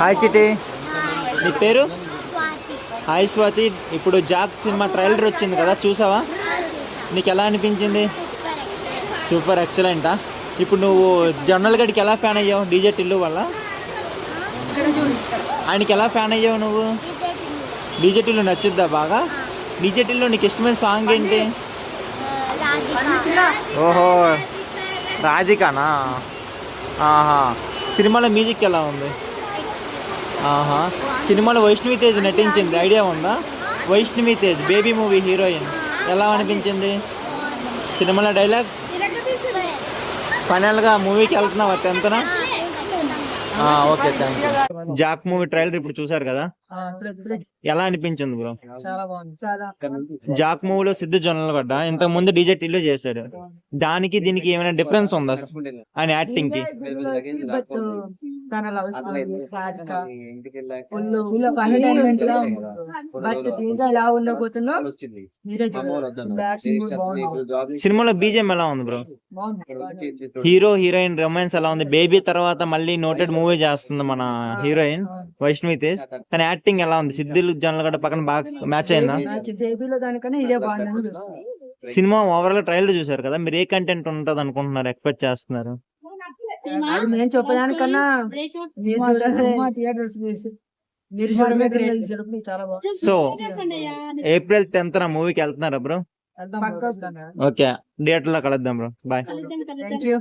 Hi Chitti నీ పేరు? Swathi. Hi Swathi. ఇప్పుడు జాక్ సినిమా ట్రైలర్ వచ్చింది కదా చూసావా? నీకు ఎలా అనిపించింది? Super excellent. ఇప్పుడు నువ్వు జొన్నల గడికి ఎలా ఫ్యాన్ అయ్యావు? డీజే టిల్లు వల్ల? ఆయనకి ఎలా ఫ్యాన్ అయ్యావు నువ్వు? డీజే టిల్లు. నచ్చుద్దా బాగా? డీజే టిల్లు నీకు ఇష్టమైన సాంగ్ ఏంటి? రాధిక. ఓహో రాధికానా? ఆహా. సినిమాలో మ్యూజిక్ ఎలా ఉంది? ఆహా. సినిమాలో వైష్ణవి తేజ్ నటించింది. ఐడియా ఉందా? Vaishnavi Tej baby movie heroine. ఎలా అనిపించింది? సినిమాలో డైలాగ్స్? ఫైనల్గా మూవీకి వెళ్తున్నావా టెన్త్నా? Okay thank you Jack movie trailer ఇప్పుడు చూసారు కదా? ఎలా అనిపించింది బ్రో? చాలా బాగుంది. చాలా. జాక్ మూవీలో సిద్ధు జొన్నలు గడ్డ ఇంతకు ముందు డీజే టిల్లు చేశాడు. దానికి దీనికి ఏమైనా డిఫరెన్స్ ఉందా? ఆయన యాక్టింగ్కి? సినిమాలో బీజేఎం ఎలా ఉంది బ్రో? బాగుంది. హీరో హీరోయిన్ రొమాన్స్ ఎలా ఉంది? బేబీ తర్వాత మళ్ళీ నోటెడ్ మూవీ చేస్తుంది మన హీరోయిన్ వైష్ణవి తేజ్. తన యాక్టింగ్ ఎలా ఉంది? సిద్ధులు జొన్నలగడ్డ పక్కన బాగా మ్యాచ్ అయిందా? సినిమా ఓవరాల్ ట్రైలర్ చూసారు కదా? మీరు ఏ కంటెంట్ ఉంటది అనుకుంటున్నారు? ఎక్స్పెక్ట్ చేస్తున్నారు? చెప్పడానికన్నా థియేటర్స్ బాగుంది. సో ఏప్రిల్ టెన్త్ నా మూవీకి వెళ్తున్నారా బ్రో? ఓకే థియేటర్లో కలుద్దాం బ్రో. బాయ్. Thank you